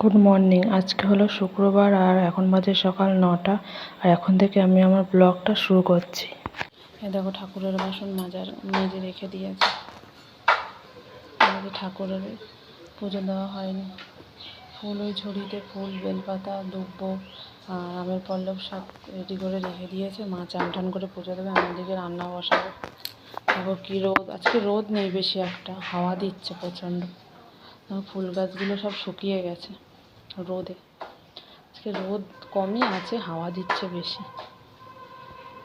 Good morning আজকে হলো শুক্রবার আর এখন বাজে সকাল নটা। আর এখন থেকে আমি আমার ব্লগটা শুরু করছি। এ দেখো ঠাকুরের বাসন মাজার মেজে রেখে দিয়েছে। ঠাকুরের পুজো দেওয়া হয়নি। ফুল ওই ঝুড়িতে ফুল, বেলপাতা, দুব্ব আর আমের পল্লব সব রেডি করে রেখে দিয়েছে। মা চান টান করে পুজো দেবে, আমার দিকে রান্না বসাবে। দেখো কী রোদ। আজকে রোদ নেই বেশি একটা, হাওয়া দিচ্ছে প্রচণ্ড। ফুল গাছগুলো সব শুকিয়ে গেছে। রোদে। আজকে রোদ কমই আছে, হাওয়া দিচ্ছে বেশি।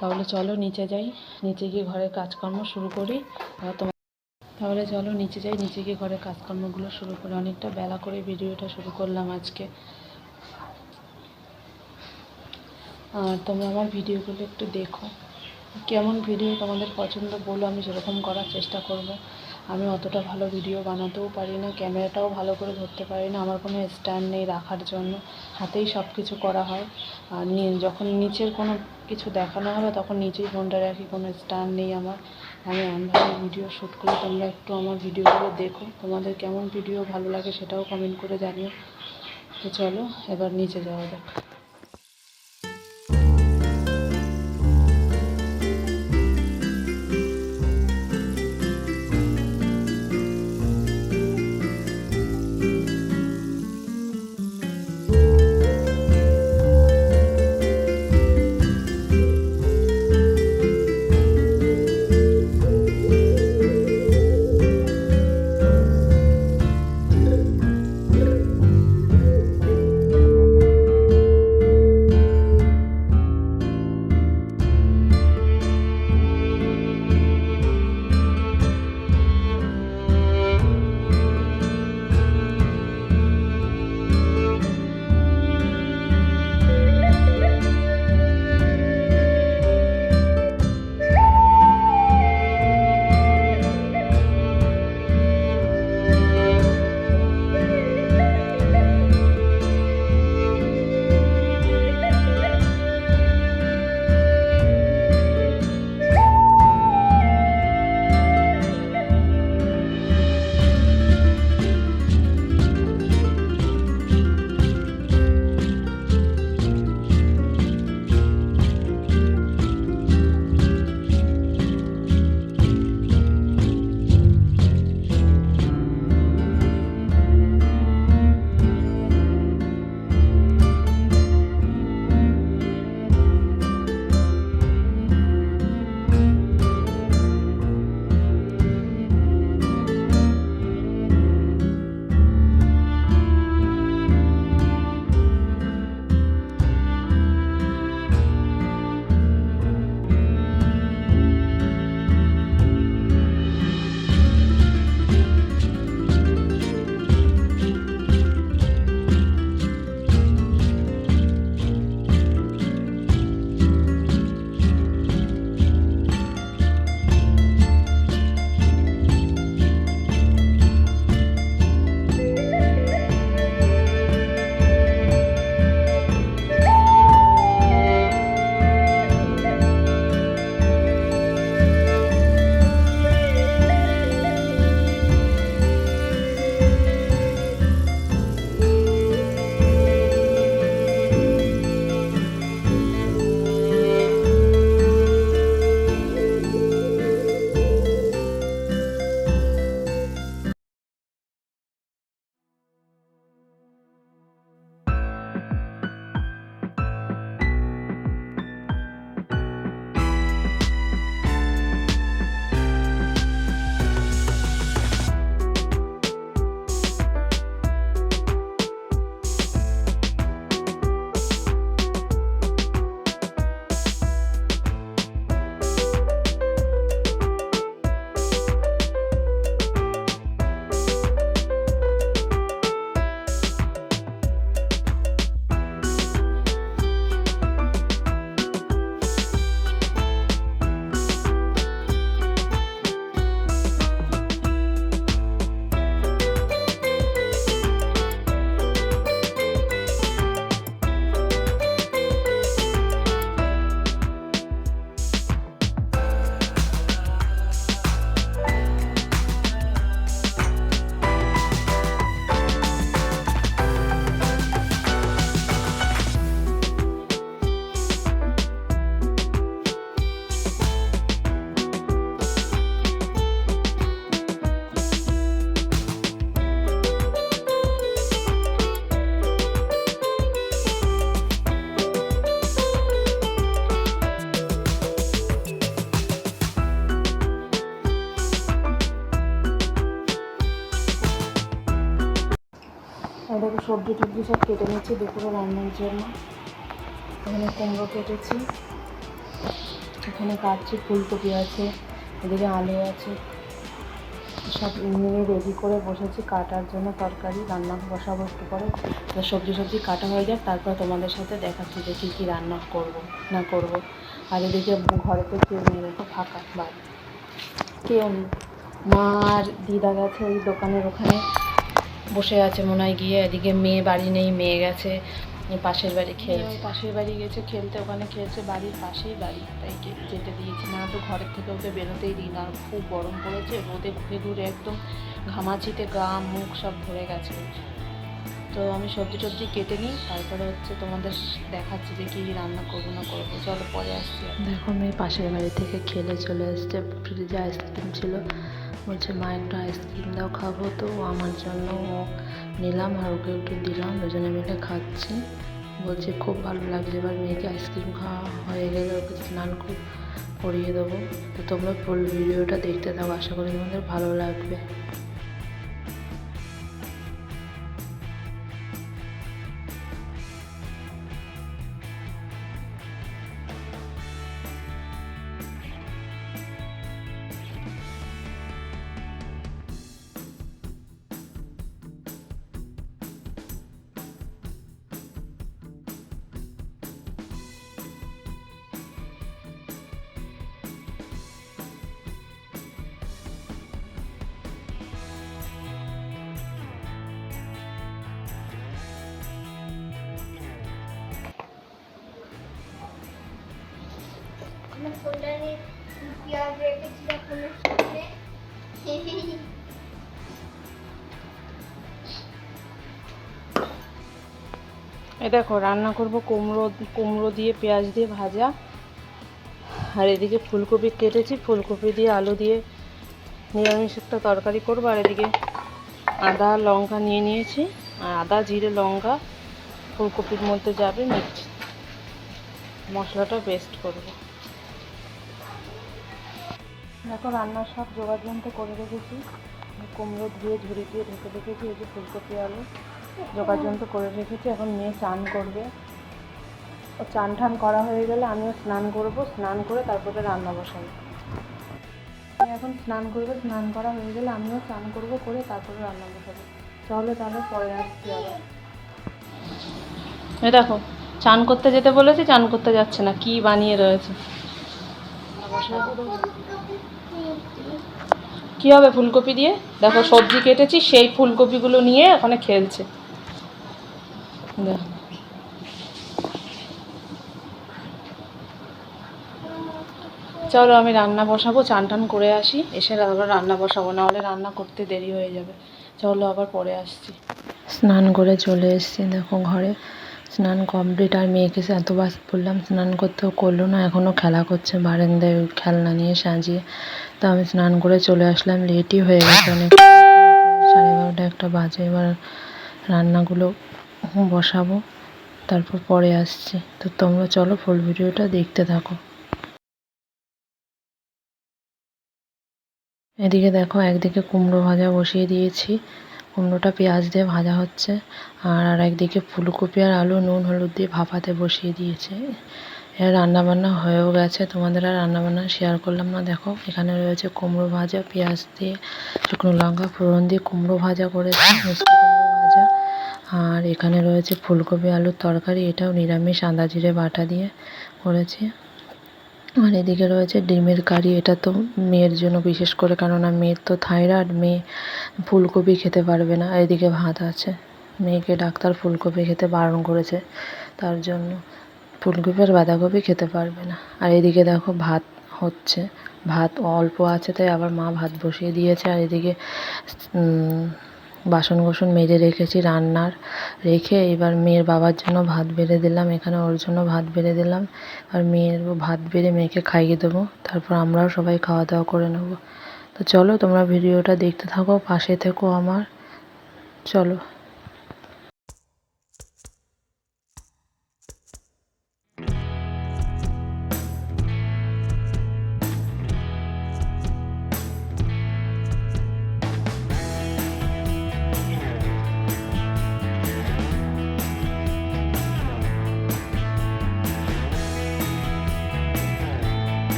তাহলে চলো নিচে যাই। নিচে গিয়ে ঘরের কাজকর্ম শুরু করি। তোমার তাহলে চলো নিচে যাই। নিচে গিয়ে ঘরের কাজকর্মগুলো শুরু করি। অনেকটা বেলা করে ভিডিওটা শুরু করলাম আজকে। আর তোমরা আমার ভিডিওগুলো একটু দেখো। কেমন ভিডিও তোমাদের পছন্দ বলো, আমি সেরকম করার চেষ্টা করব। আমি অতটা ভালো ভিডিও বানাতেও পারি না ক্যামেরাটাও ভালো করে ধরতে পারি না, আমার কোনো স্ট্যান্ড নেই রাখার জন্য, হাতেই সব কিছু করা হয়। আর যখন নিচের কোনো কিছু দেখানো হবে, তখন নিচেই ফোনটা রাখি, কোনো স্ট্যান্ড নেই আমার। আমি এমনভাবে ভিডিও শ্যুট করি, তোমরা একটু আমার ভিডিওগুলো দেখো, তোমাদের কেমন ভিডিও ভালো লাগে সেটাও কমেন্ট করে জানিও। তো চলো, এবার নিচে যাওয়া যাক। সবজি টবজি সব কেটে নিচ্ছি দুপুরে রান্নার জন্য। এখানে কুমড়ো কেটেছি। এখানে কাটছি, ফুলকপি আছে, এদিকে আলু আছে। সব নিয়ে রেডি করে বসেছি কাটার জন্য তরকারি, রান্না বসাবো একটু পরে। সবজি সবজি কাটা হয়ে যাক, তারপর তোমাদের সাথে দেখাচ্ছি যে কী কী রান্না করব, না করব। আর এদিকে ঘরেতে কেউ নেই দেখো ফাঁকা, বাড়ি। কেউ মা আর দিদা গেছে ওই দোকানের ওখানে। বসে আছে মনে হয় গিয়ে এদিকে মেয়ে বাড়ি নেই মেয়ে গেছে পাশের বাড়ি খেলছে। পাশের বাড়ি গেছে খেলতে ওখানে খেলছে বাড়ির পাশেই বাড়ি তাই যেতে দিয়েছি। না তো ঘরের থেকে ওকে বেরোতেই দিই না খুব গরম পড়েছে রোদে ঘুরে ঘুরে একদম ঘামাচিতে গা মুখ সব ভরে গেছে। তো আমি সবজি টবজি কেটে নিই তারপরে হচ্ছে তোমাদের দেখাচ্ছি যে কী রান্না করব না করব। চলো পরে আসছি। দেখো মেয়ে পাশের বাড়ি থেকে খেলে চলে এসছে ফ্রিজে আইসক্রিম ছিল। বলছে মা একটু আইসক্রিম দাও খাব তো আমার জন্য ও নিলাম আর ওকে একটু দিলাম দুজনে মিলে খাচ্ছি বলছে খুব ভালো লাগছে এবার মেয়েকে আইসক্রিম খাওয়া হয়ে গেলে ওকে স্নান খুব করিয়ে দেবো তো তোমরা ফুল ভিডিওটা দেখতে থাকো আশা করি তোমাদের ভালো লাগবে আমি ফোল্ডারে পেঁয়াজ রেখেছিলাম ফোনের সামনে এ দেখো, রান্না করব কুমড়ো কুমড়ো দিয়ে, পেঁয়াজ দিয়ে ভাজা। আর এদিকে ফুলকপি কেটেছি, ফুলকপি দিয়ে আলু দিয়ে নিরামিষ একটা তরকারি করব। আর এদিকে আদা, লঙ্কা নিয়ে নিয়েছি। আর আদা, জিরে, লঙ্কা ফুলকপির মধ্যে যাবে, মিক্স মশলাটা পেস্ট করব। দেখো রান্নার সব জোগাড় যন্ত্র করে রেখেছি। কুমড়ো ধুয়ে, ঝুড়ি দিয়ে ঢেকে রেখেছি, এই যে ফুলকপি আলু জোগাড় যন্ত্র করে রেখেছি। এখন মেয়ে চান করবে। ও চান টান করা হয়ে গেলে আমিও স্নান করব। স্নান করে তারপরে রান্না বসাই এখন স্নান করবে, স্নান করা হয়ে গেলে আমিও স্নান করব, করে তারপরে রান্না বসাবো। চলো তাহলে পরে আসছি আবার। এ দেখো, চান করতে যেতে বলেছি, চান করতে যাচ্ছে না, কি বানিয়ে রয়েছে? কি হবে ফুলকপি দিয়ে? দেখো, সবজি কেটেছি, সেই ফুলকপিগুলো নিয়ে ওখানে খেলছে। চলো, আমি রান্না বসাবো, চান টান করে আসি। এসে আবার রান্না বসাবো, নাহলে রান্না করতে দেরি হয়ে যাবে। চলো, আবার পরে আসছি। স্নান করে চলে এসেছি, দেখো ঘরে। স্নান কমপ্লিট আর মেয়েকে এতবার বললাম, স্নান করতেও করল না এখনও খেলা করছে বারান্দায় খেলনা নিয়ে সাজিয়ে। তো আমি স্নান করে চলে আসলাম লেটই হয়ে গেছে অনেক। সাড়ে বারোটা একটা বাজে, এবার রান্নাগুলো বসাবো, তারপর পরে আসছি। তো তোমরা চলো ফুল ভিডিওটা দেখতে থাকো। এদিকে দেখো, একদিকে কুমড়ো ভাজা বসিয়ে দিয়েছি। কুমড়োটা পেঁয়াজ দিয়ে ভাজা হচ্ছে। আর আর একদিকে ফুলকপি আর আলু নুন হলুদ দিয়ে ভাপাতে বসিয়ে দিয়েছে। এর রান্না বান্না হয়েও গেছে। তোমাদের আর রান্না বান্না শেয়ার করলাম না। দেখো, এখানে রয়েছে কুমড়ো ভাজা, পেঁয়াজ দিয়ে শুকনো লঙ্কা ফোড়ন দিয়ে কুমড়ো ভাজা করেছি, মিষ্টি কুমড়ো ভাজা। আর এখানে রয়েছে ফুলকপি আলুর তরকারি, এটাও নিরামিষ, আদা, জিরে, বাটা দিয়ে করেছি। আর এদিকে রয়েছে ডিমের কারি, এটা তো মেয়ের জন্য বিশেষ করে, কেননা মেয়ের তো থাইরয়েড, মেয়ে ফুলকপি খেতে পারবে না। এদিকে ভাত আছে। মেয়েকে ডাক্তার ফুলকপি খেতে বারণ করেছে। তার জন্য ফুলকপি আর বাঁধাকপি খেতে পারবে না। আর এদিকে দেখো ভাত হচ্ছে। ভাত অল্প আছে, তাই আবার মা ভাত বসিয়ে দিয়েছে। আর এদিকে বাসন কোসন মেজে রেখেছি রান্নার। রেখে এবার মেয়ের বাবার জন্য ভাত বেড়ে দিলাম। এখানে ওর জন্য ভাত বেড়ে দিলাম। আর মেয়ের ভাত বেড়ে মেয়েকে খাইয়ে দেবো। তারপর আমরাও সবাই খাওয়া দাওয়া করে নেব। তো চলো তোমরা ভিডিওটা দেখতে থাকো পাশে থেকো আমার। চলো।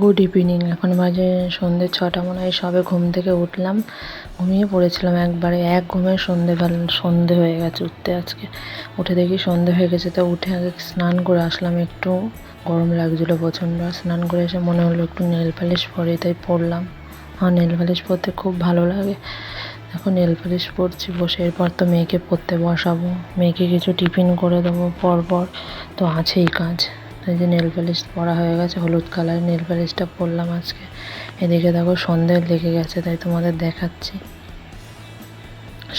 গুড ইভিনিং এখন বাজে সন্ধ্যে ছটা, মনে হয় সবে ঘুম থেকে উঠলাম। ঘুমিয়ে পড়েছিলাম একবারে, এক ঘুমে সন্ধেবেলা সন্ধে হয়ে গেছে উঠতে আজকে। উঠে দেখি সন্ধে হয়ে গেছে, তো উঠে আগে স্নান করে আসলাম একটু। গরম লাগছিল প্রচণ্ড স্নান করে এসে মনে হলো একটু নেল পালিশ পরে, তাই পরলাম আমার নেল পালিশ পরতে খুব ভালো লাগে। এখন নেল পালিশ পরছি, বসে এরপর তো মেয়েকে পড়তে বসাবো। মেয়েকে কিছু টিফিন করে দেবো পরপর, তো আছেই কাজ। তাই যে নেল পালিশ পরা হয়ে গেছে, হলুদ কালার নেল পালিশটা পরলাম আজকে। এদিকে দেখো সন্ধে লেগে গেছে, তাই তোমাদের দেখাচ্ছি।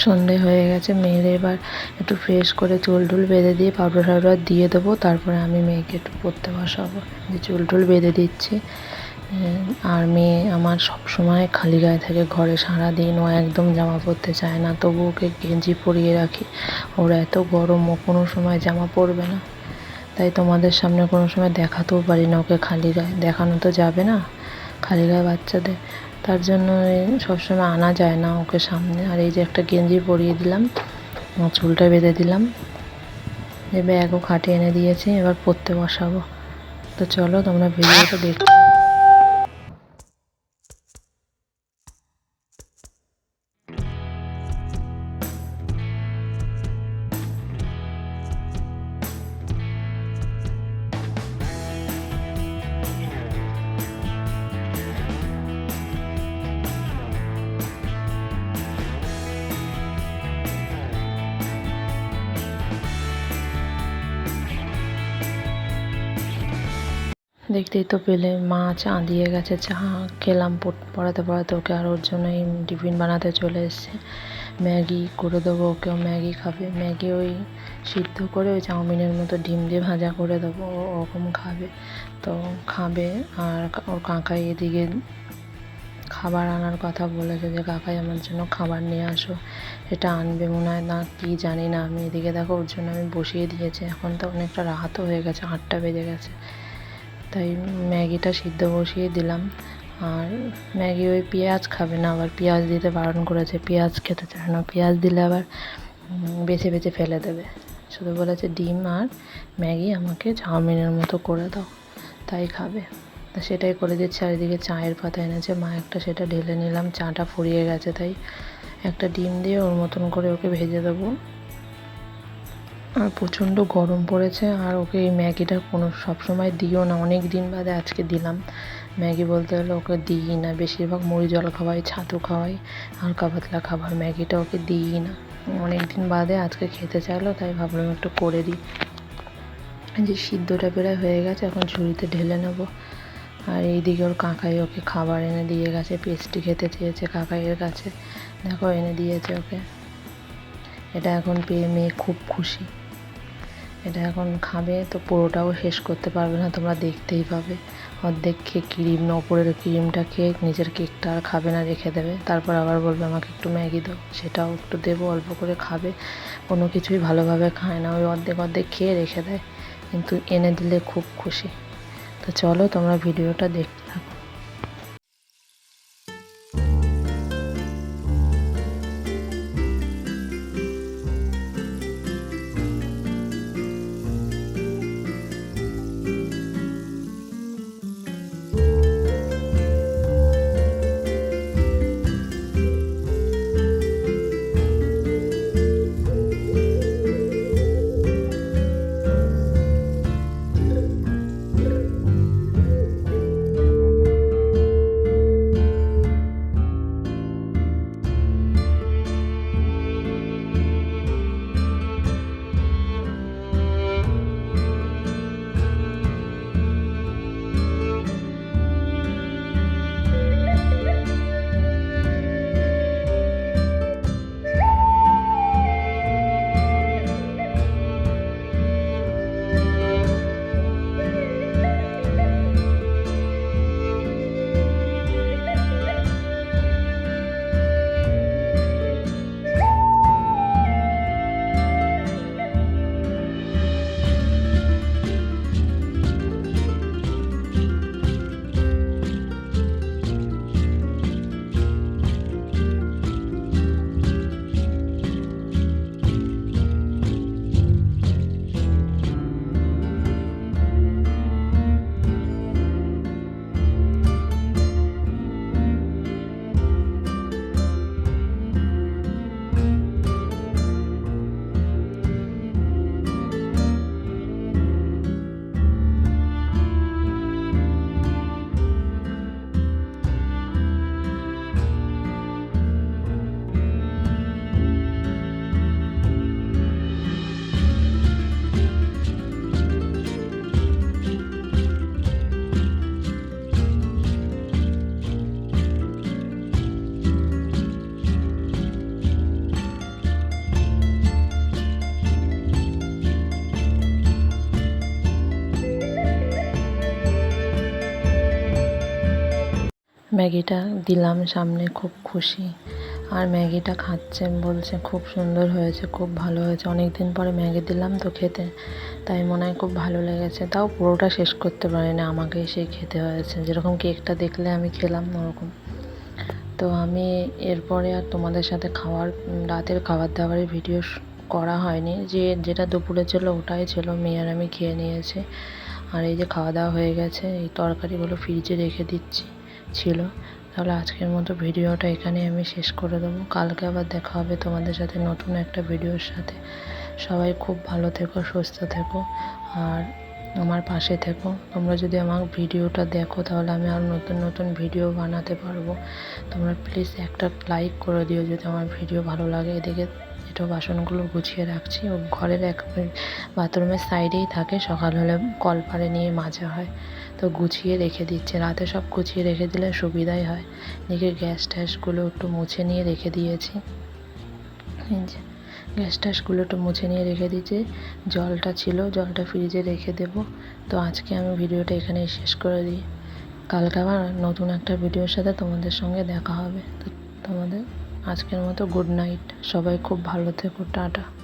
সন্ধে হয়ে গেছে, মেয়ের এবার একটু ফ্রেশ করে চুল টুল বেঁধে দিয়ে পাউডার টাউডার দিয়ে দেবো, তারপরে আমি মেয়েকে একটু পরতে বসাবো। যে চুল টুল বেঁধে দিচ্ছি। আর মেয়ে আমার সব সময় খালি গায়ে থাকে, ঘরে সারা দিন ও একদম জামা পরতে চায় না, তবু ওকে গেঞ্জি পরিয়ে রাখি। ওর এত গরম, ও কোনো সময় জামা পরবে না। তাই তোমাদের সামনে কোনো সময় দেখাতেও পারি না ওকে খালি গায়ে। দেখানো তো যাবে না, খালি গায়ে বাচ্চাদের। তার জন্য সবসময় আনা যায় না ওকে সামনে। আর এই যে একটা গেঞ্জি পরিয়ে দিলাম চুলটা বেঁধে দিলাম। যে ব্যাগও খাটে এনে দিয়েছি, এবার পরতে বসাবো। তো চলো, তোমরা ভিডিওটা দেখতে দেখতেই তো পেলে, মা চা দিয়ে গেছে, চা খেলাম পড়াতে পড়াতে ওকে আর ওর জন্য এই টিফিন বানাতে চলে এসছে। ম্যাগি করে দেবো, ওকেও ম্যাগি খাবে। ম্যাগি ওই সিদ্ধ করে ওই চাউমিনের মতো ডিম দিয়ে ভাজা করে দেবো ওরকম খাবে। তো খাবে আর ওর কাকাই এদিকে খাবার আনার কথা বলেছে যে, কাকাই আমার জন্য খাবার নিয়ে আসো, এটা আনবে মনে হয় না, কি জানি না। আমি এদিকে দেখো, ওর জন্য আমি বসিয়ে দিয়েছি। এখন তো অনেকটা রাতও হয়ে গেছে, আটটা বেজে গেছে। তাই ম্যাগিটা সিদ্ধ বসিয়ে দিলাম। আর ম্যাগি ওই পেঁয়াজ খাবে না, আবার পেঁয়াজ দিতে বারণ করেছে। পেঁয়াজ খেতে চায় না, পেঁয়াজ দিলে আবার বেছে বেছে ফেলে দেবে। শুধু বলেছে ডিম আর ম্যাগি আমাকে চাউমিনের মতো করে দাও, তাই খাবে। তা সেটাই করে দিচ্ছি চারিদিকে চায়ের পাতা এনেছে। মা একটা সেটা ঢেলে নিলাম, চাটা ফুরিয়ে গেছে, তাই একটা ডিম দিয়ে ওর মতন করে ওকে ভেজে দেবো। আর প্রচণ্ড গরম পড়েছে আর ওকে এই ম্যাগিটা কোনো সবসময় দিও না। অনেক দিন বাদে আজকে দিলাম। ম্যাগি বলতে গেলে ওকে দিই না। বেশিরভাগ মুড়ি জল খাওয়াই, ছাতু খাওয়াই, হালকা পাতলা খাবার। ম্যাগিটা ওকে দিই না। অনেক দিন বাদে আজকে খেতে চাইলো, তাই ভাবলাম একটু করে দিই। যে সিদ্ধটা প্রায় হয়ে গেছে, এখন ঝুড়িতে ঢেলে নেব। আর এইদিকে ওর কাকাই ওকে খাবার এনে দিয়ে গেছে। পেস্টি খেতে চেয়েছে কাকাইয়ের কাছে। দেখো, এনে দিয়েছে ওকে। এটা এখন পেয়ে মেয়ে খুব খুশি। এটা এখন খাবে তো পুরোটাও শেষ করতে পারবে না, তোমরা দেখতেই পাবে। অর্ধেক খেয়ে ক্রিম না ওপরের ক্রিমটা খেয়ে নিজের কেকটা আর খাবে না, রেখে দেবে। তারপর আবার বলবে আমাকে একটু ম্যাগি দাও, সেটাও একটু দেবো, অল্প করে খাবে। কোনো কিছুই ভালোভাবে খায় না, ওই অর্ধেক অর্ধেক খেয়ে রেখে দেয়। কিন্তু এনে দিলে খুব খুশি। তো চলো তোমরা ভিডিওটা দেখতে থাকো। ম্যাগিটা দিলাম সামনে, খুব খুশি। আর ম্যাগিটা খাচ্ছে, বলছে খুব সুন্দর হয়েছে, খুব ভালো হয়েছে। অনেক দিন পরে ম্যাগি দিলাম তো খেতে, তাই মনে হয় খুব ভালো লেগেছে। তাও পুরোটা শেষ করতে পারিনি আমাকে এসে খেতে হয়েছে। যেরকম কেকটা দেখলে আমি খেলাম ওরকম। তো আমি এরপরে আর তোমাদের সাথে খাওয়ার, রাতের খাবার দাবারের ভিডিও করা হয়নি। যে, যেটা দুপুরে ছিল ওটাই ছিল, মেয়ে আর আমি খেয়ে নিয়েছি। আর এই যে খাওয়া দাওয়া হয়ে গেছে, এই তরকারিগুলো ফ্রিজে রেখে দিচ্ছি। ছিল। তাহলে আজকের মতো ভিডিওটা এখানে আমি শেষ করে দেবো। কালকে আবার দেখা হবে তোমাদের সাথে নতুন একটা ভিডিওর সাথে। সবাই খুব ভালো থেকো, সুস্থ থেকো, আর আমার পাশে থেকো। তোমরা যদি আমার ভিডিওটা দেখো, তাহলে আমি আর নতুন নতুন ভিডিও বানাতে পারব। তোমরা প্লিজ একটা লাইক করে দিও যদি আমার ভিডিও ভালো লাগে। এদিকে এটা বাসনগুলো গুছিয়ে রাখছি। ও ঘরের এক বাথরুমের সাইডেই থাকে। সকাল হলে কল পাড়ে নিয়ে মাজা হয়। তো গুছিয়ে রেখে দিচ্ছে। রাতে সব গুছিয়ে রেখে দিলে সুবিধাই হয়। এদিকে গ্যাস ট্যাসগুলো একটু মুছে নিয়ে রেখে দিয়েছি। গ্যাস ট্যাসগুলো একটু মুছে নিয়ে রেখে দিয়েছি। জলটা ছিল, জলটা ফ্রিজে রেখে দেবো। তো আজকে আমি ভিডিওটা এখানেই শেষ করে দিই। কালকে আবার নতুন একটা ভিডিওর সাথে তোমাদের সঙ্গে দেখা হবে। তো তোমাদের আজকের মতো গুড নাইট। সবাই খুব ভালো থেকো, টাটা।